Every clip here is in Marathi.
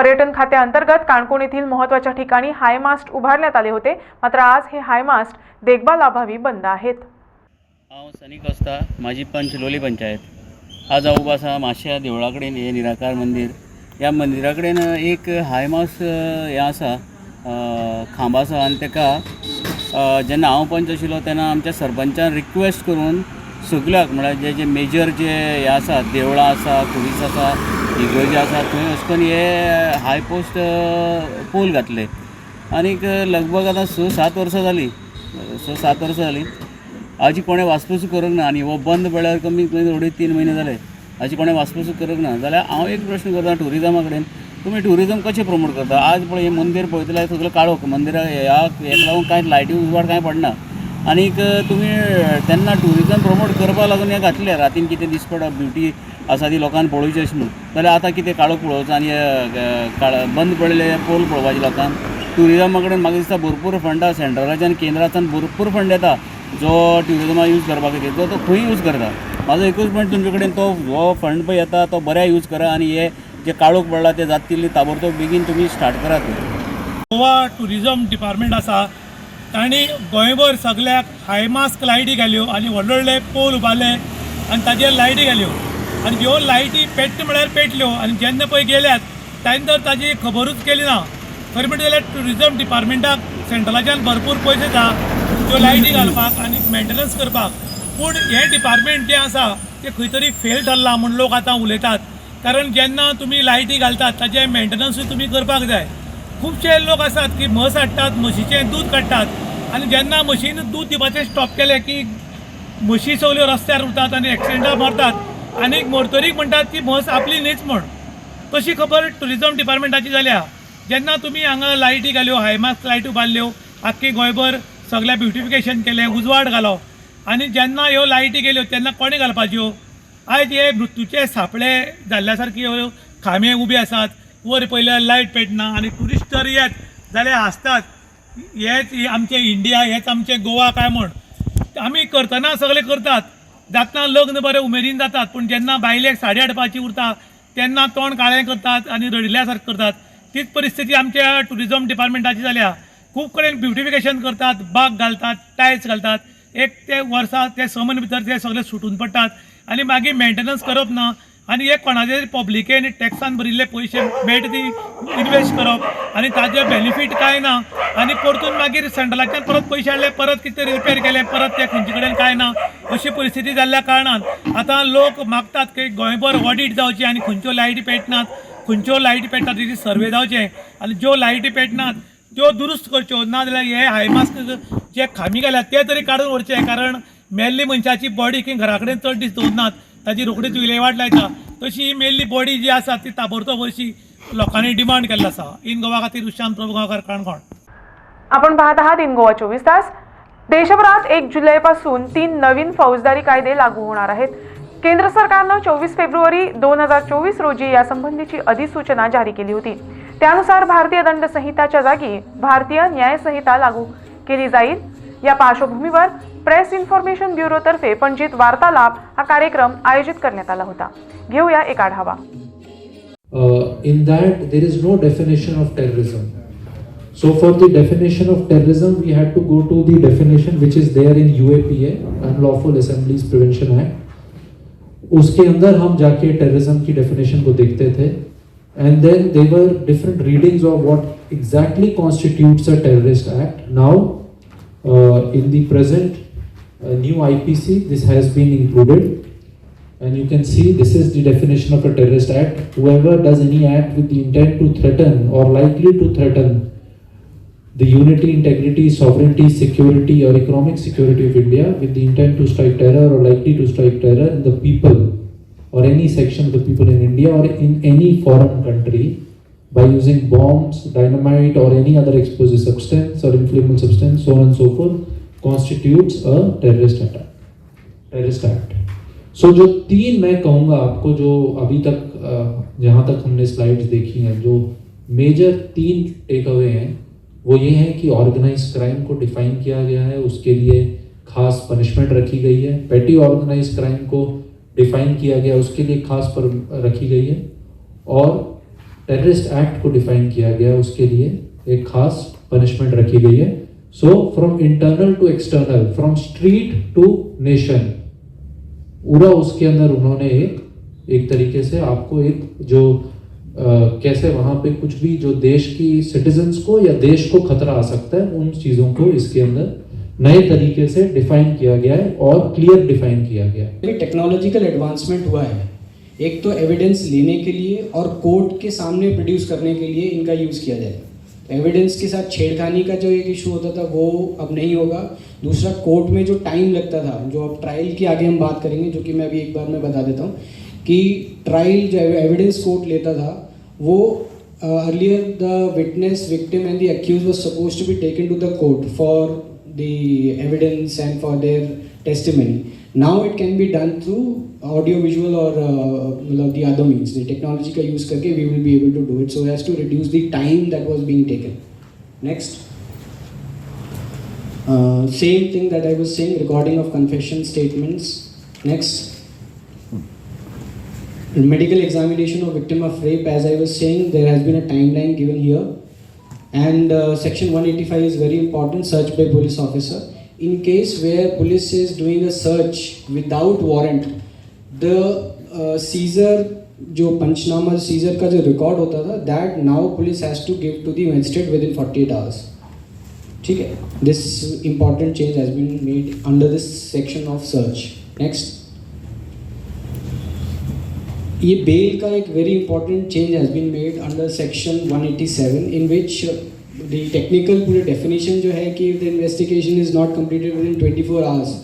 पर्यटन खात्याअंतर्गत काणकोण येथील महत्त्वाच्या ठिकाणी हायमास्ट उभारण्यात आले होते. मात्र आज हे हायमास्ट देखभालाअभावी बंद आहेत. हांव कोस्ता माझी म्हाजी पंचलोली पंचायत. आज हांव उबो आसा माश्या देवळा कडेन हें निराकार मंदीर. ह्या मंदिरा कडेन एक हायमास हें आसा खांब आसा आनी तेका जेन्ना हांव पंच आशिल्लो तेन्ना आमच्या सरपंचान रिक्वेस्ट करून सगळ्याक म्हळ्यार म्हणजे जे जे मेजर जे हे आसा देवळां आसा खुरीस आसा इगर्जे आसा थंय अशें करून हे हाय पोस्ट पोल घातले. आनीक लगभग आतां स सात वर्सां जालीं स सात वर्सां जालीं हाजी कोणें वासपूस करूंक ना आनी हो बंद पडल्यार कमी थोडे तीन म्हयने जाले हाजी कोणें वासपूस करूंक ना जाल्यार हांव एक प्रश्न करता टुरिजमा कडेन तुमी टुरिजम कशें प्रमोट करता? आज पळय हें मंदीर पळयतले सगळें काळोख मंदिरा ह्या हेका लागून कांय लायटी उजवाड कांय पडना आनीक तुमी तेन्ना टुरिजम प्रमोट करपा लागून हें घातलें रातीन कितें दिसपडा ब्युटी आसा ती लोकांक पळोवची अशें म्हणून. जाल्यार आतां कितें काळोख पळोवचो आनी काळ बंद पडलेले पोल पळोवपाचे लोकांक टुरिजमा कडेन म्हाका दिसता भरपूर फंड आसा सेंट्रलाच्यान केंद्राच्यान भरपूर फंड येता जो ट्युरिजमा यूज करपा खातीर तो तो खंय यूज करता म्हाजो एकूच पॉयंट तुमचे कडेन तो हो फंड पळय येता तो बऱ्या यूज करा आनी हे जे काळोख पडला ते जात तितले ताबडतोब बेगीन तुमी स्टार्ट करात गोवा ट्युरिजम डिपार्टमेंट आसा तांणी गोंयभर सगल्याक हाय मास्क लायटी घाल्यो आनी व्हडले व्हडले पोल उबारले आनी ताजेर लायटी घाल्यो. आनी ह्यो लायटी पेट्ट म्हळ्यार पेटल्यो आनी जेन्ना पळय गेल्यात तांणी तर ताजी खबरूच केली ना. खरें म्हणटा जाल्यार ट्युरिजम डिपार्टमेंटाक सेंट्रलाच्यान भरपूर पयशे येता त्यो लायटी घालपाक आनी मेंटेनन्स करपाक. पूण हें डिपार्टमेंट जें आसा तें खंय तरी फेल ठरलां म्हूण लोक आतां उलयतात. कारण जेन्ना तुमी लायटी घालतात ताजें मेंटेनन्सूय तुमी करपाक जाय. खुबशे लोक आसात की म्हस हाडटात म्हशीचें दूद काडटात आनी जेन्ना म्हशीन दूद दिवपाचें स्टॉप केलें की म्हशी सगल्यो रस्त्यार उरतात आनी एक्सिडेंटां मरतात आनीक मोर्तोरीक म्हणटात ती म्हस आपली न्हीच म्हण. तशी खबर ट्युरिजम डिपार्टमेंटाची जाल्या जेन्ना तुमी हांगा लायटी घाल्यो हायमास्क लायटी उबारल्यो आख्खी गोंयभर सगळ्या ब्युटिफिकेशन केलें उजवाड घालो आनी जेन्ना ह्यो लायटी गेल्यो तेन्ना कोणे घालपाच्यो? आयज हे मृत्यूचे सापळे जाल्ल्या सारकी ह्यो खांबे उबे आसात. वर पयल्यार लायट पेटना आनी ट्युरिस्ट जर येत जाल्यार हांसतात. हेच आमचें इंडिया हेच आमचें गोवा काय म्हण? आमी करतना सगळें करतात. जातना लग्न बरें उमेदीन जातात पूण जेन्ना बायलेक साडी हाडपाची उरता तेन्ना तोंड काळें करतात आनी रडिल्ल्या सारकें करतात. तीच परिस्थिती आमच्या टुरिजम डिपार्टमेंटाची जाल्या. खूब कडेन ब्युटिफिकेशन करतात बाग घालतात टायल्स घालतात. एक ते वर्सा ते स म्हयने भितर ते सगळे सुटून पडटात आनी मागीर मेंटेनन्स करप ना आनी हे कोणाचे पब्लिकेन टॅक्सान भरिल्ले पयशे मेळटा ती इन्वेस्ट करप. आनी ताजे बेनिफीट कांय ना आनी परतून मागीर सेंट्रलाच्यान परत पयशे हाडले परत कितें रिपेर केले परत ते खंयचे कडेन कांय ना. अशी परिस्थिती जाल्ल्या कारणान आतां लोक मागतात की गोंयभर ऑडीट जावची आनी खंयच्यो लायटी पेटनात खंयच्यो लायटी पेटतात तेजी सर्वे जावचे. आनी ज्यो लायटी पेटनात त्यो दुरुस्त करच्यो नाजाल्यार हे हायमास्क जे खामी घाल्यात ते तरी काडून व्हरचे. कारण मेल्ली मनशाची बॉडी खंय घरा कडेन चड दीस दवरनात ताची रोखडीच विलेवाट लायता तशी ही मेल्ली बॉडी जी आसा ती ताबडतोब अशी लोकांनी डिमांड केल्लो आसा. इन गोवा खातीर उशांत प्रभू गांवकार काणकोण. आपण पाहत आहात इन गोवा चोवीस तास. देशभरात एक जुलैपासून तीन नवीन फौजदारी कायदे लागू होणार आहेत. केंद्र सरकारनं चोवीस फेब्रुवारी दोन हजार चोवीस रोजी यासंबंधीची अधिसूचना जारी केली होती. त्यानुसार भारतीय दंड संहिताच्या जागी भारतीय न्याय संहिता लागू केली जाईल. या पार्श्वभूमीवर प्रेस इन्फॉर्मेशन ब्युरोतर्फे पणजीत वार्तालाप हा कार्यक्रम आयोजित करण्यात आला होता. घेऊया एक आढावा. In that there is no definition of terrorism. So for the definition of terrorism, we had to go to the definition which is there in UAPA, Unlawful Assemblies Prevention Act. उसके अंदर हम जाके टेररिज्म की डेफिनेशन को देखते थे and then they were different readings of what exactly constitutes a terrorist act now in the present new IPC this has been included And you can see this is the definition of a terrorist act. Whoever does any act with the intent to threaten or likely to threaten the unity, integrity, sovereignty, security, or economic security of India with the intent to strike terror or likely to strike terror in the people or any section of the people in India or in any foreign country by using bombs, dynamite, or any other explosive substance or inflammable substance, so on and so forth, constitutes a terrorist attack. Terrorist act. So जो तीन मैं कहूँगा आपको जो अभी तक अ, जहाँ तक हमने स्लाइड्स देखी हैं जो मेजर तीन टेक अवे हैं वो ये हैं कि ऑर्गेनाइज क्राइम को डिफाइन किया गया है, उसके लिए खास पनिशमेंट रखी गई है। पेटी ऑर्गेनाइज क्राइम को डिफाइन किया गया, उसके लिए खास पर रखी गई है। और टेररिस्ट एक्ट को डिफाइन किया गया, उसके लिए एक खास पनिशमेंट रखी गई है। So from internal to external from street to nation पूरा उसके अंदर उन्होंने एक एक तरीके से आपको एक जो कैसे वहाँ पे कुछ भी जो देश की सिटीजन्स को या देश को खतरा आ सकता है, उन चीज़ों को इसके अंदर नए तरीके से डिफाइन किया गया है और क्लियर डिफाइन किया गया है। टेक्नोलॉजिकल एडवांसमेंट हुआ है। एक तो एविडेंस लेने के लिए और कोर्ट के सामने प्रोड्यूस करने के लिए इनका यूज़ किया जाए। एविडेंस के साथ छेड़खानी का जो एक इशू होता था, वो अब नहीं होगा। दूसरा कोर्ट में जो टाइम लगता था, जो अब ट्रायल की आगे हम बात करेंगे, जो कि मैं अभी एक बार में बता देता हूँ कि ट्रायल जो एविडेंस कोर्ट लेता था वो earlier the witness victim and the accused was supposed to be taken to the court for the evidence and for their testimony. Now it can be done through audio visual or uh, the other means. The technology का use करके we will be able to do it so as to reduce the time that was being taken. Next. Uh, same thing that I was saying recording of confession statements. Next. Medical examination of victim of rape, as I was saying, there has been a timeline given here. And uh, section 185 is very important search by police officer. In case where police is doing a search without warrant, the uh, seizure जो पंचनामा सीजर का जो रिकॉर्ड होता था that now police has to give to the magistrate within 48 hours ठीक है this important change has been made under this section of search next ये बेल का एक very important change has been made under section 187 in which the technical पूरे डेफिनेशन जो है कि the investigation is not completed within 24 hours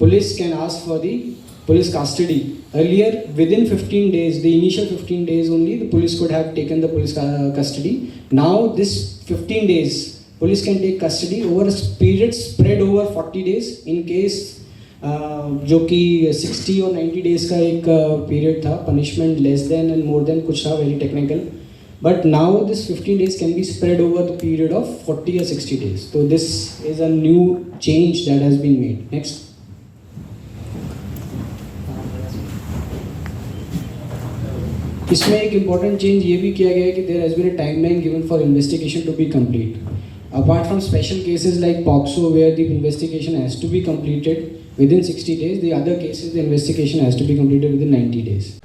police can ask for the police custody earlier within 15 days the initial 15 days only the police could have taken the police cu- custody now this 15 days police can take custody over a period spread over 40 days in case uh, जो कि 60 और 90 डेज़ का एक पीरियड था punishment less than and more than कुछ था very technical but now this 15 days can be spread over the period of 40 या 60 days. So this is a new change that has been made. Next. इसमें एक इंपॉर्टेंट चेंज ये भी किया गया है कि there has been a timeline given for investigation to be complete Apart from special cases like POXO where the investigation has to be completed within 60 days, the other cases the investigation has to be completed within 90 days.